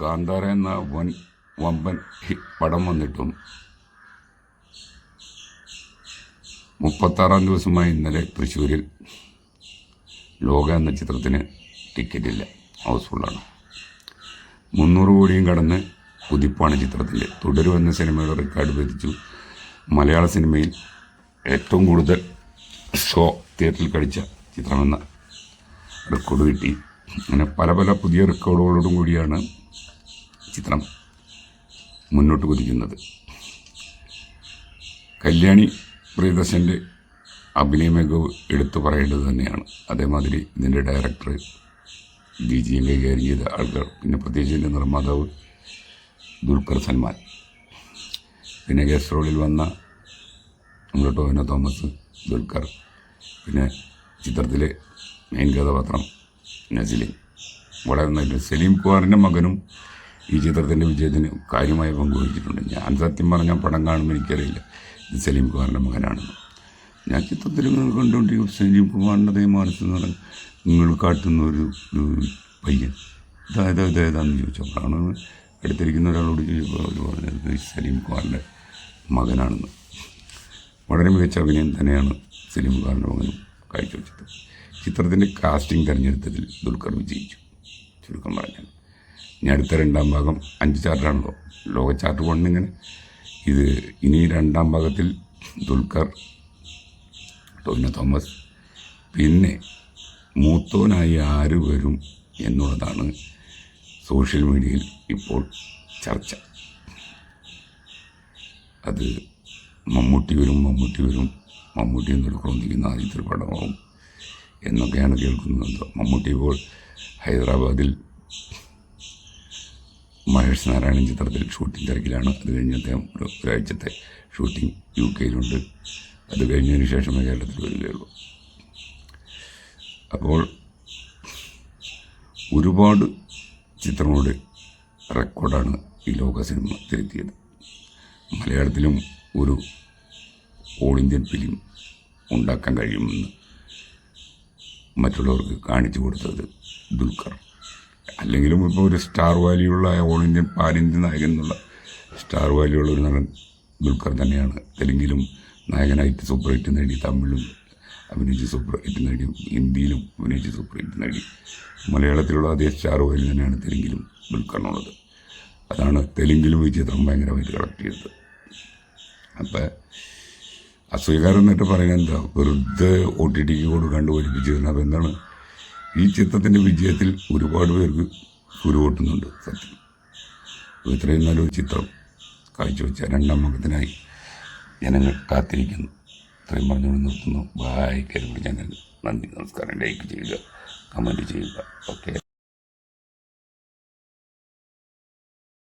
കാന്താര എന്ന വൻ വമ്പൻ പടം വന്നിട്ടും മുപ്പത്താറാം ദിവസമായി ഇന്നലെ തൃശ്ശൂരിൽ ലോക എന്ന ചിത്രത്തിന് ടിക്കറ്റില്ല. ഹൗസ്ഫുള്ളാണ്. മുന്നൂറ് കോടിയും കടന്ന് കുതിപ്പാണ് ചിത്രത്തിന്റെ തുടരും എന്ന സിനിമയുടെ റെക്കോർഡ് ഭേദിച്ചു മലയാള സിനിമയിൽ ഏറ്റവും കൂടുതൽ ഷോ തിയേറ്ററിൽ കഴിച്ച ചിത്രമെന്ന റെക്കോർഡ് കിട്ടി. അങ്ങനെ പല പല പുതിയ റെക്കോർഡുകളോടും കൂടിയാണ് ചിത്രം മുന്നോട്ട് കുതിക്കുന്നത്. കല്യാണി പ്രിയദർശന്റെ അഭിനയ മികവ് എടുത്തു പറയേണ്ടത് തന്നെയാണ്. അതേമാതിരി ഇതിന്റെ ഡയറക്ടർ ഡി ജി കൈകാര്യം ചെയ്ത ആൾക്കാർ പിന്നെ പ്രത്യേകിച്ച് ഇതിന്റെ നിർമ്മാതാവ് ദുൽഖർ സൽമാൻ. പിന്നെ ഗസ്റ്റ് റോളിൽ വന്ന നമ്മുടെ ടോവിനോ തോമസ് ദുൽഖർ പിന്നെ ചിത്രത്തിലെ മെയിൻ കഥാപാത്രം നസിലിൻ വളരെ നല്ല സലീം കുമാറിന്റെ മകനും ഈ ചിത്രത്തിന്റെ വിജയത്തിന് കാര്യമായ പങ്കുവഹിച്ചിട്ടുണ്ട് ഞാൻ സത്യം പറഞ്ഞാൽ പടം കാണുമ്പോൾ എനിക്കറിയില്ല. ഇത് സലീം കുമാറിന്റെ മകനാണെന്ന് ഞാൻ ചിത്രത്തിൽ നിങ്ങൾ കണ്ടുകൊണ്ടിരിക്കും സലീം കുമാറിന്റെ എന്ന് പറഞ്ഞാൽ നിങ്ങൾ കാട്ടുന്ന ഒരു പയ്യൻ. ഇതായത് ഇതേതാന്ന് ചോദിച്ചപ്പോഴാണ് അടുത്തിരിക്കുന്ന ഒരാളോട് ചോദിച്ചപ്പോൾ അവർ പറഞ്ഞത് സലീം കുമാറിന്റെ മകനാണെന്ന്. വളരെ മികച്ച അഭിനയം തന്നെയാണ് സലീം കുമാറിന്റെ മകനും കാഴ്ചവെച്ചത്. ചിത്രത്തിന്റെ കാസ്റ്റിംഗ് തിരഞ്ഞെടുത്തതിൽ ദുൽഖർ വിജയിച്ചു. ചുരുക്കം പറഞ്ഞാൽ. ഇനി അടുത്ത രണ്ടാം ഭാഗം അഞ്ച് ചാർട്ടാണല്ലോ. ലോക ചാർട്ട് കൊണ്ടിങ്ങനെ ഇത് ഇനി രണ്ടാം ഭാഗത്തിൽ ദുൽഖർ ടോവിനോ തോമസ് പിന്നെ മൂത്തോനായി ആര് വരും എന്നുള്ളതാണ് സോഷ്യൽ മീഡിയയിൽ ഇപ്പോൾ ചർച്ച. അത് മമ്മൂട്ടി വരും മമ്മൂട്ടി വരും മമ്മൂട്ടി ദുൽഖർ ഒന്നിക്കുന്ന ആദ്യത്തെ പടമാവും എന്നൊക്കെയാണ് കേൾക്കുന്നത്. മമ്മൂട്ടി ഇപ്പോൾ ഹൈദരാബാദിൽ മഹേഷ് നാരായണൻ ചിത്രത്തിൽ ഷൂട്ടിംഗ് തിരക്കിലാണ്. അത് കഴിഞ്ഞ് അദ്ദേഹം ഒരു ഒരാഴ്ചത്തെ ഷൂട്ടിംഗ് യു കെയിലുണ്ട് അത് കഴിഞ്ഞതിന് ശേഷമേ കേരളത്തിൽ വരികയുള്ളൂ. അപ്പോൾ ഒരുപാട് ചിത്രങ്ങളുടെ റെക്കോർഡാണ് ഈ ലോക സിനിമ തിരുത്തിയത്. മലയാളത്തിലും ഒരു ഓൾ ഇന്ത്യൻ ഫിലിം ഉണ്ടാക്കാൻ കഴിയുമെന്ന് മറ്റുള്ളവർക്ക് കാണിച്ചു കൊടുത്തത് ദുൽഖർ. അല്ലെങ്കിലും ഇപ്പോൾ ഒരു സ്റ്റാർ വാല്യുള്ള ഓൾ ഇന്ത്യൻ പാൻ ഇന്ത്യൻ നായകൻ എന്നുള്ള സ്റ്റാർ വാല്യുള്ള ഒരു നടൻ ദുൽഖർ തന്നെയാണ്. തെലുങ്കിലും നായകനായിട്ട് സൂപ്പർ ഹിറ്റ് നേടി തമിഴിലും അഭിനയിച്ച് സൂപ്പർ ഹിറ്റ് നേടി ഹിന്ദിയിലും അഭിനയിച്ച് സൂപ്പർ ഹിറ്റ് നേടി. മലയാളത്തിലുള്ള അതേ സ്റ്റാർ വാല്യൂ തന്നെയാണ് തെലുങ്കിലും ദുൽഖറിനുള്ളത്. അതാണ് തെലുങ്കിലും ഈ ചിത്രം ഭയങ്കരമായിട്ട് കളക്ട് ചെയ്തത്. അപ്പം അസൂയക്കാരൻ എന്നിട്ട് പറയുന്നത് എന്താ? വെറുതെ ഒ ടി ടിക്ക് കൊടുക്കാണ്ട് ഒലിപ്പിച്ചു തരുന്നത് അപ്പോൾ എന്താണ്? ഈ ചിത്രത്തിന്റെ വിജയത്തിൽ ഒരുപാട് പേർക്ക് കുരുവോട്ടുന്നുണ്ട് സത്യം. ഇത്രയും നല്ലൊരു ചിത്രം കാഴ്ചവെച്ച രണ്ടാം മുഖത്തിനായി ജനങ്ങൾ കാത്തിരിക്കുന്നു. ഇത്രയും പറഞ്ഞുകൊണ്ട് നിർത്തുന്നു. ബായ് കരുവിടി ചാനൽ നന്ദി. നമസ്കാരം. ലൈക്ക് ചെയ്യുക കമന്റ് ചെയ്യുക. ഓക്കെ